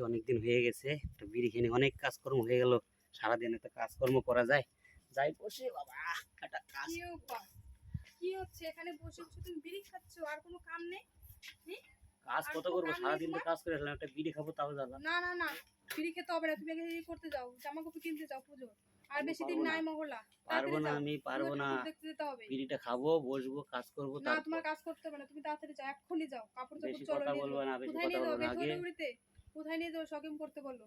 অনেকদিন হয়ে গেছে একটা বিড়ি খেয়ে অনেক কাজকর্ম হয়ে গেল সারাদিন একটা কাজকর্ম করা যায়। যাই বসে বাবা একটা কাজ কি হচ্ছে? এখানে বসে বসে তুমি বিড়ি খাচ্ছ আর কোনো কাম নেই? কাজ কত করব? সারাদিন তো কাজ করে আসলাম একটা বিড়ি খাব তাও না না না বিড়ি খেতে হবে না তুমি আগে করতে যাও জামা কাপড় কিনতে যাও পুজো। আর বেশি দিন। নাই মহলা পারব না। আমি পারব না। বিড়িটা খাব বসবো কাজ করব না তোমার কাজ করতে হবে না তুমি তাড়াতাড়ি যাও এক্ষুনি যাও কাপড় চাপড় বেশি কথা বলব না বেশি কথা বলব আগে কোথায় নিয়ে যাও শপিং করতে বলল।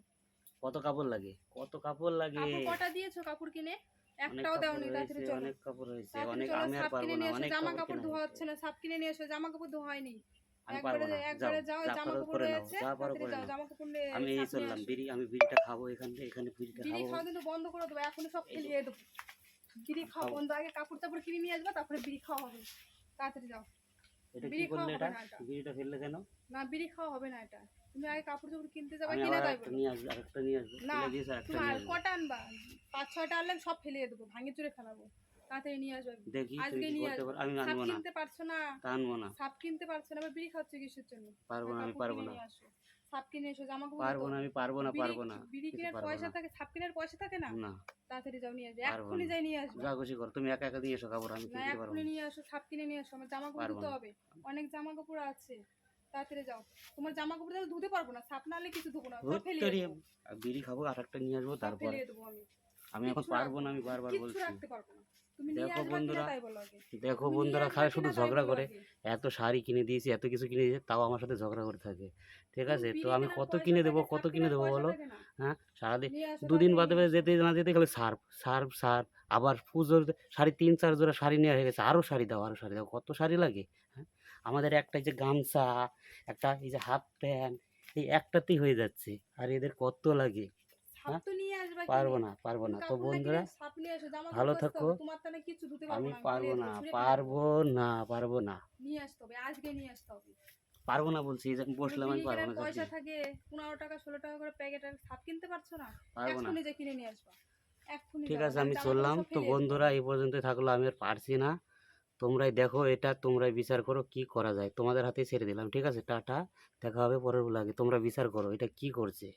কত কাপড় লাগে? কত কাপড় লাগে? কাপড় কটা দিয়েছ কাপড় কিনে? একটাও দেওনি তাড়াতাড়ি চলো। অনেক কাপড় হয়েছে অনেক আমি আর পারব না অনেক জামা কাপড় ধোয়া হচ্ছে না সাপ কিনে নিয়ে এসো জামা কাপড় ধোয়া হয়নি। আমি একবারে একবারে যাও জামা কাপড় করে নাও যা পারো তাড়াতাড়ি নাও। জামা কাপড় নিয়ে আমি এই চললাম বিড়ি আমি বিড়িটা খাব এখান থেকে এখানে বিড়িটা বিড়ি খাব খাওয়া কিন্তু বন্ধ করে দেবো সব দেবো। বিড়ি খাওয়া বন্ধ আগে কাপড় চাপড় কিনে নিয়ে আসবে তারপরে বিড়ি খাওয়া হবে। তাড়াতাড়ি যাও। এটা কি করলে এটা? বিড়িটা ফেললে কেন? না বিড়ি খাওয়া হবে না এটা। তুমি আগে কাপড় চাপড় কিনতে যাবে কিনে একটা নিয়ে আসবে আরেকটা নিয়ে আসবে। না, ফেলে তুমি আর কটা আনবা? পাঁচ ছয়টা আনলে সব ফেলিয়ে দেবো ভাঙে চুরে ফেলাবো। তাড়াতাড়ি নিয়ে আসবে দেখি আজকে নিয়ে আসব। আমি আনব না। কিনতে পারছ না? আনব না। সাপ কিনতে পারছ না আবার বিড়ি খাচ্ছ কিসের জন্য? পারব না আমি পারব না। সাপ কিনে এসো জামা কাপড় পারব না আমি পারব না পারব না। বিড়ি কেনার পয়সা থাকে? সাপ কেনার পয়সা থাকে না? না। তাড়াতাড়ি যাও নিয়ে আসবে এক্ষুনি যাই নিয়ে আসবে যা খুশি করো তুমি একা একা এসো কাপড় আমি কিনতে পারব না। নিয়ে আসো সাপ কিনে নিয়ে আসো। আমার জামা কাপড় ধুতে হবে। অনেক জামা কাপড় আছে। তাড়াতাড়ি যাও। তোমার জামা কাপড় ধুতে পারব না সাপ না হলে কিছু ধুবো না দেবো। বিড়ি খাব আর একটা নিয়ে আসব তারপর আমি। এখন পারব না আমি বারবার বলছি। রাখতে পারব না। দেখো বন্ধুরা, দেখো বন্ধুরা কিনা শুধু ঝগড়া করে এত শাড়ি কিনে দিয়েছি এত কিছু কিনে দিয়েছি তাও আমার সাথে ঝগড়া করে থাকে। ঠিক আছে? তো আমি কত কিনে দেবো কত কিনে দেবো বলো? হ্যাঁ সারাদিন দুদিন বাদে বাদে যেতে না যেতে গেলে সার্ফ সার্ফ সার্ফ আবার পুজোর শাড়ি তিন চার জোড়া শাড়ি নেওয়া হয়ে গেছে আরও শাড়ি দাও আরও শাড়ি দাও কত শাড়ি লাগে হ্যাঁ? আমাদের একটা এই যে গামছা একটা এই যে হাফ প্যান্ট এই একটাতেই হয়ে যাচ্ছে আর এদের কত লাগে হ্যাঁ? পারব না পারব না। তো বন্ধুরা ভালো থাকো। আমি পারব না পারব না পারব না। দেবো। নিয়ে আসতে হবে আজকে নিয়ে আসতে হবে। পারব না বলছি এই যে বসলাম আমি পারব না পয়সা থাকে পনেরো টাকা ষোলো টাকা করে প্যাকেট আর সাপ কিনতে পারছ না? পারব না। যে কিনে নিয়ে আসবা। ঠিক আছে আমি চললাম। তো বন্ধুরা এই পর্যন্ত থাকল আমি আর পারছি না। তোমরাই দেখো এটা তোমরাই বিচার করো কি করা যায়। তোমাদের হাতেই ছেড়ে দিলাম ঠিক আছে? টাটা দেখা হবে পরের লাগে তোমরা বিচার করো এটা কি করছে?